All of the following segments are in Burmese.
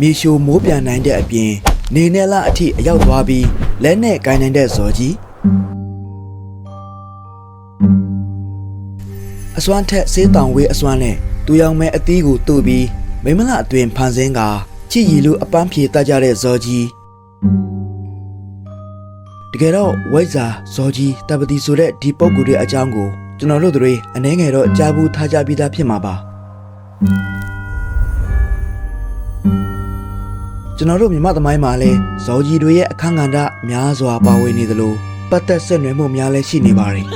မြေရှိုးမိုးပြန်နိုင်တဲ့အပြင်နေနဲ့လအထိအရောက်သွားပြီးလက်နဲ့ကိုင်းနိုင်တဲ့ဇော်ကြီးအစွမ်းထက်စေးတောင်ဝေးအစွမ်းနဲ့သူယောင်မဲအသီးကိုတူပြီးမိမလအတွင်ဖန်ဆင်းကချစ်ရီလူအပန်းဖြေတတ်ကြတဲ့ဇော်ကြီး တကယ်တော့ဝိဇ္ဇာဇော်ကြီးတပတိဆိုတဲ့ဒီပုံကူတွေအကြောင်းကိုကျွန်တော်တို့တွေအနှဲငယ်တော့ကြားဘူးထားကြပြီးသားဖြစ်မှာပါကျွန်တော်တို့မြမသမိုင်းမှာလဲဇော်ကြီးတွေရဲ့အခန်းကဏ္ဍများစွာပါဝင်နေသလိုပတ်သက်ဆက်နွယ်မှုများလည်းရှိနေပါတယ်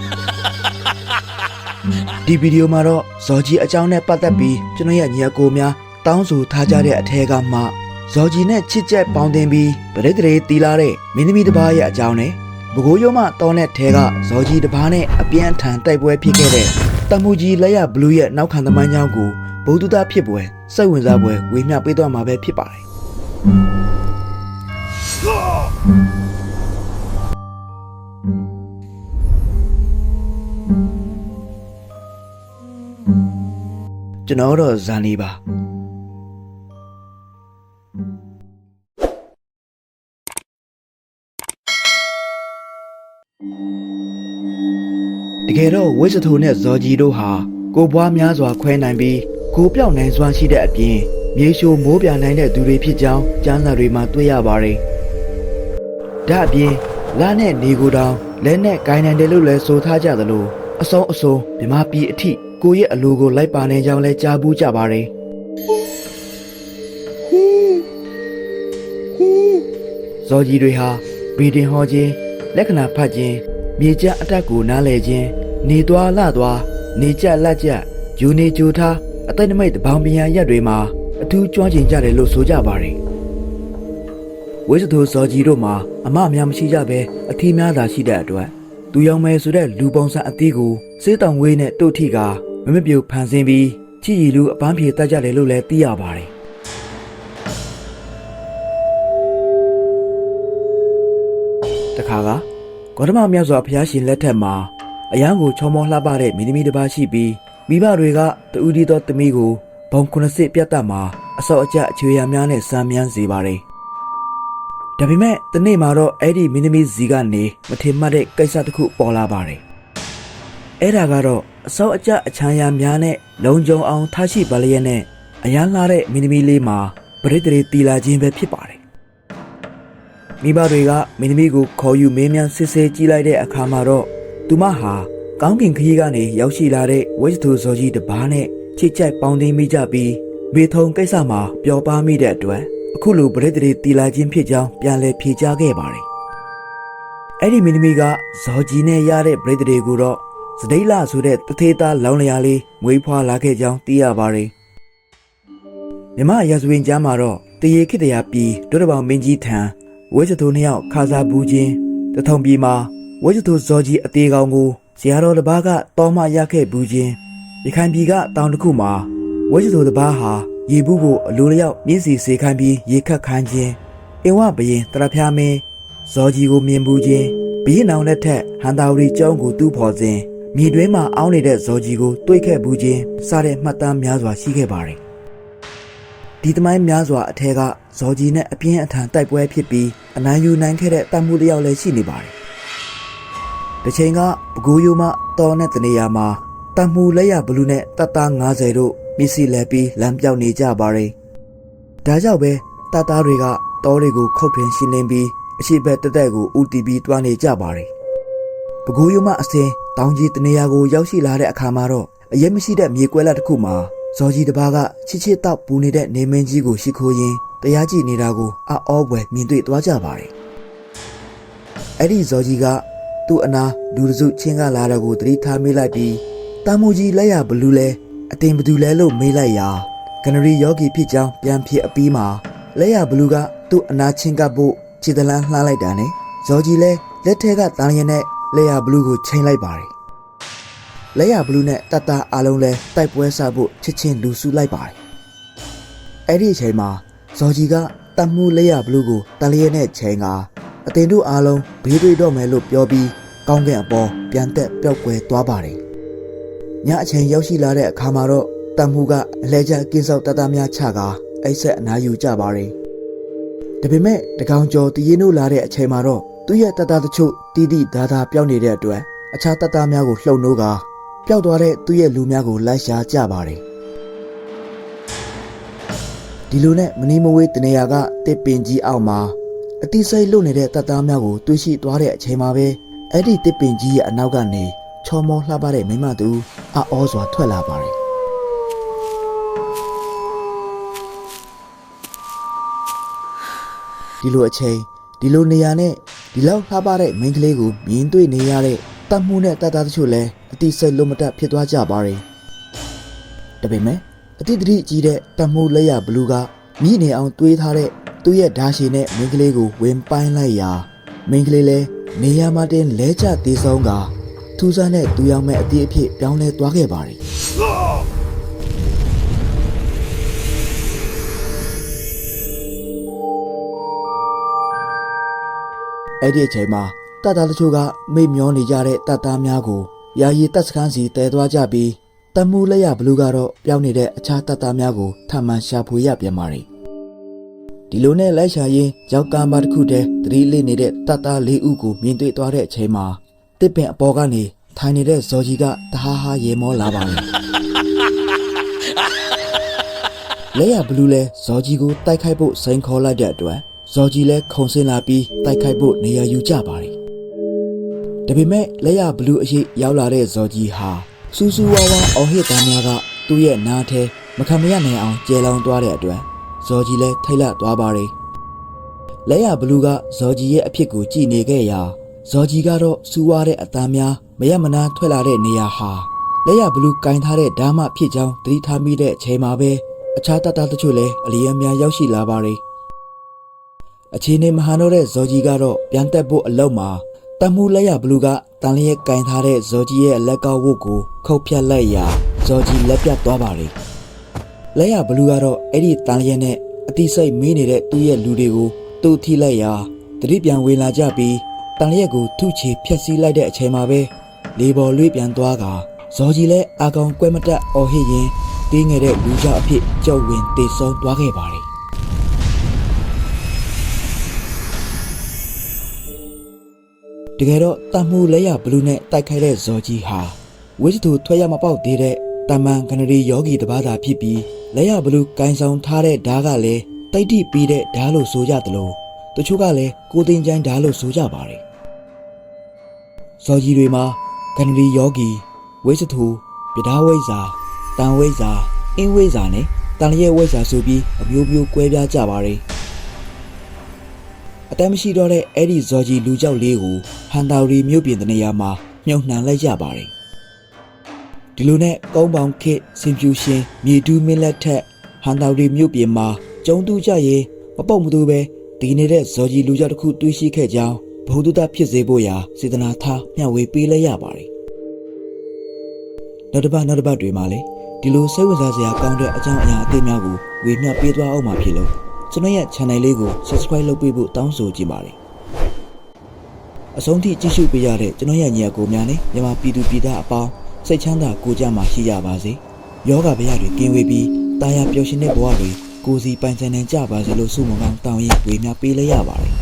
ဒီဗီဒီယိုမှာတော့ဇော်ကြီးအကြောင်းနဲ့ပတ်သက်ပြီးကျွန်တော်ရဲ့ညီအကိုများတောင်းဆိုထားကြတဲ့အထက်ကမှ ဇော်ကြီးနဲ့ချစ်ချက်ပေါင်းတင်ပြီးပရိသေတွေတီလာတဲ့မင်းသမီးတစ်ပါးရဲ့အကြောင်းနဲ့ဘကိုးရုံမတောင်းတဲ့ထဲကဇော်ကြီးတစ်ပါးနဲ့အပြန်အထန်တိုက်ပွဲဖြစ်ခဲ့တဲ့တမှုကြီးလက်ရဘလူးရဲ့နောက်ခံသမိုင်းကြောင်းကိုဗုဒ္ဓတာဖြစ်ပွဲစိတ်ဝင်စားပွဲဝေမျှပေးသွားမှာပဲဖြစ်ပါတယ်ကျွန်တော်တော့ဇန်နေပါ တကယ်တော့ဝိဇ္ဇထိုနဲ့ဇော်ကြီးတို့ဟာကိုပွားများစွာခွဲနိုင်ပြီးကိုပြောက်နိုင်စွမ်းရှိတဲ့အပြင်မြေရှိုးမိုးပြနိုင်တဲ့သူတွေဖြစ်ကြောင်းကျမ်းစာတွေမှာတွေ့ရပါတယ်။ဒါအပြင်လာနဲ့နေကိုတောင်လက်နဲ့ကိုင်းနိုင်တယ်လို့လည်းဆိုထားကြသလိုအစုံအစုံမြမပြည်အထိကိုရဲ့အလိုကိုလိုက်ပါနေကြောင်းလည်းကြားဘူးကြပါတယ်။ဇော်ကြီးတွေဟာဗီဒင်ဟောခြင်း လက္ခဏာဖတ်ခြင်းမြေကျအတက်ကိုနားလဲခြင်းနေသွားလှသွားနေကြလက်ကြယူနေကြိုထားအသိနမိတ်တပေါင်းပြန်ရက်တွေမှာအထူးကျွမ်းကျင်ကြတယ်လို့ဆိုကြပါတယ်ဝိဇ္ဇထိုဇော်ကြီးတို့မှာအမအများမရှိကြပဲအထီးများသာရှိတဲ့အတွက်သူယောင်မဲဆိုတဲ့လူပုံစံအသီးကိုစေးတောင်ဝေးနဲ့တို့ထိကမမပြူဖန်ဆင်းပြီးချီရီလူအပန်းဖြေတတ်ကြတယ်လို့လည်းသိရပါတယ် တခါကဂေါတမမြတ်စွာဘုရားရှင်လက်ထက်မှာအယံကိုချောမောလှပတဲ့မိသမီးတစ်ပါးရှိပြီးမိဘတွေကတူဒီတော်သမီးကိုဘုံခုနှစ်စစ်ပြတ်တတ်မှာအစော့အကျအခြေရများနဲ့စမ်းမြန်းစေပါတယ်။ဒါပေမဲ့တနေ့မှာတော့အဲ့ဒီမိသမီးစီကနေမထင်မှတ်တဲ့ကိစ္စတစ်ခုပေါ်လာပါတယ်။အဲ့ဒါကတော့အစော့အကျအချမ်းရများနဲ့လုံခြုံအောင်ထားရှိပါလျက်နဲ့အရန်လာတဲ့မိသမီးလေးမှာပရိသေတွေတီလာခြင်းပဲဖြစ်ပါတယ်။ မိဘတွေကမိသမီးကိုခေါ်ယူမင်းမြန်စစ်ဆေးကြည့်လိုက်တဲ့အခါမှာတော့သူမဟာကောင်းကင်ခရီးကနေရောက်ရှိလာတဲ့ဝိဇ္ဇသူဇော်ကြီးတစ်ပါးနဲ့ချစ်ကြိုက်ပေါင်းသိမ်းမိကြပြီးမေထုံကိစ္စမှာပျော်ပါမိတဲ့အတွက်အခုလိုပရိသေတွေတီလာခြင်းဖြစ်ကြောင်းပြန်လည်ဖြေကြားခဲ့ပါတယ်။အဲ့ဒီမင်းသမီးကဇော်ကြီးနဲ့ရတဲ့ပရိသေတွေကိုတော့စဒိတ်လာဆိုတဲ့တထေးသားလောင်းလျာလေးမွေးဖွားလာခဲ့ကြောင်းသိရပါတယ်။မြမရာဇဝင်ကျမ်းမှာတော့တရေခိတရာပြည်ဒုရဘောင်မင်းကြီးထံ ဝိဇ္ဇသူနှစ်ယောက်ခါစားဘူးခြင်းတထုံပြည်မှာဝိဇ္ဇသူဇော်ကြီးအသေးကောင်ကိုဇရာတော်တစ်ပါးကတောမှရခဲ့ဘူးခြင်းရခိုင်ပြည်ကတောင်တစ်ခုမှာဝိဇ္ဇသူတစ်ပါးဟာရေဘူးကိုအလိုလျောက်မြင့်စီစေခိုင်းပြီးရေခတ်ခိုင်းခြင်းအင်ဝဘရင်တရဖျားမင်းဇော်ကြီးကိုမြင်ဘူးခြင်းဘရင်နောင်လက်ထက်ဟန်တာဝရီကျောင်းကိုတူးဖော်စဉ်မြေတွင်းမှာအောင်းနေတဲ့ဇော်ကြီးကိုတွေးခဲ့ဘူးခြင်းစတဲ့မှတ်တမ်းများစွာရှိခဲ့ပါတယ် ဒီသမိုင်းများစွာအထက်ကဇော်ကြီးနဲ့အပြင်းအထန်တိုက်ပွဲဖြစ်ပြီးအနိုင်ယူနိုင်ခဲ့တဲ့တပ်မှုတစ်ယောက်လည်းရှိနေပါတယ်။တစ်ချိန်ကပကူးယိုမတော်နဲ့တနေရာမှာတပ်မှုလက်ရဘလူးနဲ့တပ်သား90တို့မြစ်စီလဲပြီးလမ်းပြောင်းနေကြပါတယ်။ဒါကြောင့်ပဲတပ်သားတွေကတောတွေကိုခုတ်ထွင်ရှင်းလင်းပြီးအရှိဘက်တက်တက်ကိုဥတီပြီးတွားနေကြပါတယ်။ပကူးယိုမအစင်တောင်ကြီးတနေရာကိုရောက်ရှိလာတဲ့အခါမှာတော့အရေးမရှိတဲ့မြေကွက်လက်တစ်ခုမှာ ဇော်ကြီးတစ်ပါးကချစ်ချစ်တောက်ပူနေတဲ့နေမင်းကြီးကိုရှိခိုးရင်းတရားကြည့်နေတာကိုအောပွဲမြင်တွေ့သွားကြပါတယ်။အဲ့ဒီဇော်ကြီးကသူ့အနာလူတစုချင်းကလာတဲ့ကိုသတိထားမိလိုက်ပြီးတာမူကြီးလက်ရဘလူးလဲအတင်ဘသူလဲလို့မေးလိုက်ရာကနရီယောဂီဖြစ်ကြောင်းပြန်ဖြစ်အပြီးမှာလက်ရဘလူးကသူ့အနာချင်းကပ်ဖို့ခြေတလန်းလှမ်းလိုက်တာနဲ့ဇော်ကြီးလဲလက်ထဲကတန်ရနဲ့လက်ရဘလူးကိုချိန်လိုက်ပါတယ်။ လက်ရဘလူးနဲ့တတ်တာအားလုံးလဲတိုက်ပွဲဆဖို့ချစ်ချင်းလူစုလိုက်ပါတယ်။အဲ့ဒီအချိန်မှာဇော်ကြီးကတတ်မှုလက်ရဘလူးကိုတန်လျက်နဲ့ချိန်ကအတင်တို့အားလုံးဘေးတွေ့တော့မယ်လို့ပြောပြီးကောင်းကင်အပေါ်ပြန်တက်ပျောက်ကွယ်သွားပါတယ်ညအချိန်ရောက်ရှိလာတဲ့အခါမှာတော့တန်မှုကအလဲကျကင်းစောက်တတများချကာအိတ်ဆက်အနားယူကြပါတယ်ဒါပေမဲ့တကောင်ကျော်တည်ရင်တို့လာတဲ့အချိန်မှာတော့သူ့ရဲ့တတတချို့တီးတီးဒါဒါပျောက်နေတဲ့အတွက်အခြားတတများကိုလှုပ်နိုးကာ ပျောက်သွားတဲ့သူ့ရဲ့လူများကိုလိုက်ရှာကြပါတယ်ဒီလိုနဲ့မနီမဝေးတနေရာကတစ်ပင်ကြီးအောက်မှာအတိစိတ်လွတ်နေတဲ့တတများကိုတွေးရှိသွားတဲ့အချိန်မှာပဲအဲ့ဒီတစ်ပင်ကြီးရဲ့အနောက်ကနေချော်မောလှပတဲ့မိမသူအအောစွာထွက်လာပါတယ်ဒီလိုအချိန်ဒီလိုနေရာနဲ့ဒီလောက်လှပတဲ့မိန်းကလေးကိုမြင်တွေ့နေရတဲ့တတ်မှုနဲ့တတ်တာတချို့လည်း အတိစိတ်လုံးမတက်ဖြစ်သွားကြပါရင်ဒါပေမဲ့အတိတတိကြီးတဲ့တတ်မှုလက်ရဘလူးကမြည်နေအောင်တွေးထားတဲ့သူ့ရဲ့ဓာရှိနဲ့မိန်းကလေးကိုဝင်ပိုင်းလိုက်ရာမိန်းကလေးလည်းနေရာမှာတင်လဲကျသေးဆုံးကထူးဆန်းတဲ့သူရောက်မဲ့အတိအဖြစ်ပြောင်းလဲသွားခဲ့ပါတယ်အဲ့ဒီအချိန်မှာတတ်သားတချို့ကမိတ်မျောနေကြတဲ့တတ်သားများကို ယာယီတပ်စခန်းစီတဲသွားကြပြီးတမှုလက်ရဘလူးကတော့ပြောင်းနေတဲ့အခြားတတ်သားများကိုထပ်မံရှာဖွေရပြန်ပါတယ်ဒီလိုနဲ့လိုက်ရှာရင်းရောက်ကမ်းပါတစ်ခုတည်းသတိလေးနေတဲ့တတ်သားလေးဦးကိုမြင်တွေ့သွားတဲ့အချိန်မှာတစ်ပင်အပေါ်ကနေထိုင်နေတဲ့ဇော်ကြီးကတဟားဟာရေမောလာပါတယ်လက်ရဘလူးလဲဇော်ကြီးကိုတိုက်ခိုက်ဖို့စိန်ခေါ်လိုက်တဲ့အတွက်ဇော်ကြီးလည်းခုံဆင်းလာပြီးတိုက်ခိုက်ဖို့နေရာယူကြပါတယ်။ ဒါပေမဲ့လက်ရဘလူးအရှိရောက်လာတဲ့ဇော်ကြီးဟာစူးစူးဝါးဝါအော်ဟစ်သားများကသူ့ရဲ့နားထဲမခံမရနိုင်အောင်ကျဲလောင်သွားတဲ့အတွက်ဇော်ကြီးလည်းထိတ်လန့်သွားပါတယ်။လက်ရဘလူးကဇော်ကြီးရဲ့အဖြစ်ကိုကြည်နေခဲ့ရာဇော်ကြီးကတော့စူးဝါးတဲ့အသားများမရမနာထွက်လာတဲ့နေရာဟာလက်ရဘလူးကင်ထားတဲ့ဓာမဖြစ်ကြောင်းသတိထားမိတဲ့အချိန်မှာပဲအခြားတတ်တာတချို့လည်းအလျံများရောက်ရှိလာပါတယ်။အခြေအနေမဟန်တော့တဲ့ဇော်ကြီးကတော့ပြန်တက်ဖို့အလောက်မှာ တတ်မှုလက်ရဘလူးကတန်လျက်ကင်ထားတဲ့ဇော်ကြီးရဲ့လက်ကောက်ဝတ်ကိုခုတ်ဖြတ်လိုက်ရာဇော်ကြီးလက်ပြတ်သွားပါလေလက်ရဘလူးကတော့အဲ့ဒီတန်လျက်နဲ့အတိစိတ်မင်းနေတဲ့သူ့ရဲ့လူတွေကိုသူ့ထိလိုက်ရာတတိပြန်ဝင်လာကြပြီးတန်လျက်ကိုထုချေဖျက်ဆီးလိုက်တဲ့အချိန်မှာပဲလေပေါ်လွေးပြန်သွားကဇော်ကြီးလည်းအာကောင်ကွဲမတက်အော်ဟစ်ရင်တင်းငယ်တဲ့လူကြောက်အဖြစ်ကြောက်ဝင်တေဆုံးသွားခဲ့ပါလေ တကယ်တော့တတ်မှုလက်ရဘလူးနဲ့တိုက်ခိုက်တဲ့ဇော်ကြီးဟာဝိဇ္ဇတူထွက်ရမပေါက်သေးတဲ့တမန်ခနရီယောဂီတစ်ပါးသာဖြစ်ပြီးလက်ရဘလူးကင်ဆောင်ထားတဲ့ဓားကလည်းတိတ်တိပြီးတဲ့ဓားလို့ဆိုကြသလိုတချို့ကလည်းကိုသိန်းချိုင်းဓားလို့ဆိုကြပါတယ်ဇော်ကြီးတွေမှာခနရီယောဂီဝိဇ္ဇတူပြဒါဝိဇ္ဇာတန်ဝိဇ္ဇာအင်းဝိဇ္ဇာနဲ့တန်လျက်ဝိဇ္ဇာဆိုပြီးအမျိုးမျိုးကွဲပြားကြပါတယ် အတမ်းမရှိတော့တဲ့အဲ့ဒီဇော်ကြီးလူကြောက်လေးကိုဟန်တာရီမြို့ပြင်တနေရာမှာမြုပ်နှံလိုက်ကြပါတယ်ဒီလိုနဲ့ကုန်းပေါင်ခစ်စင်ဖြူရှင်မြေတူးမင်းလက်ထက်ဟန်တာရီမြို့ပြင်မှာကျုံတူကြရင်မပုတ်မသူပဲဒီနေတဲ့ဇော်ကြီးလူကြောက်တစ်ခုတွေးရှိခဲ့ကြောင်းဘုံတုတဖြစ်စေဖို့ရာစေတနာထားမျှဝေပေးလိုက်ရပါတယ်နောက်တစ်ပတ်နောက်တစ်ပတ်တွေမှာလေဒီလိုစိတ်ဝင်စားစရာကောင်းတဲ့အကြောင်းအရာအသေးများကိုဝေမျှပေးသွားအောင်မှာဖြစ်လို့ ကျွန်တော်ရဲ့ channel လေးကို subscribe လုပ်ပေးဖို့တောင်းဆိုချင်ပါတယ်အဆုံးထိကြည့်ရှုပေးရတဲ့ကျွန်တော်ရဲ့ညီအကိုများနဲ့မြန်မာပြည်သူပြည်သားအပေါင်းစိတ်ချမ်းသာကိုကြမှာရှိကြပါစေယောဂဗျာတွေကင်းဝေးပြီးတာယာပျော်ရွှင်တဲ့ဘဝတွေကိုယ်စီပိုင်ဆိုင်နိုင်ကြပါစေလို့ဆုမွန်ကောင်းတောင်းရင်ဝေမျှပေးလိုက်ရပါတယ်။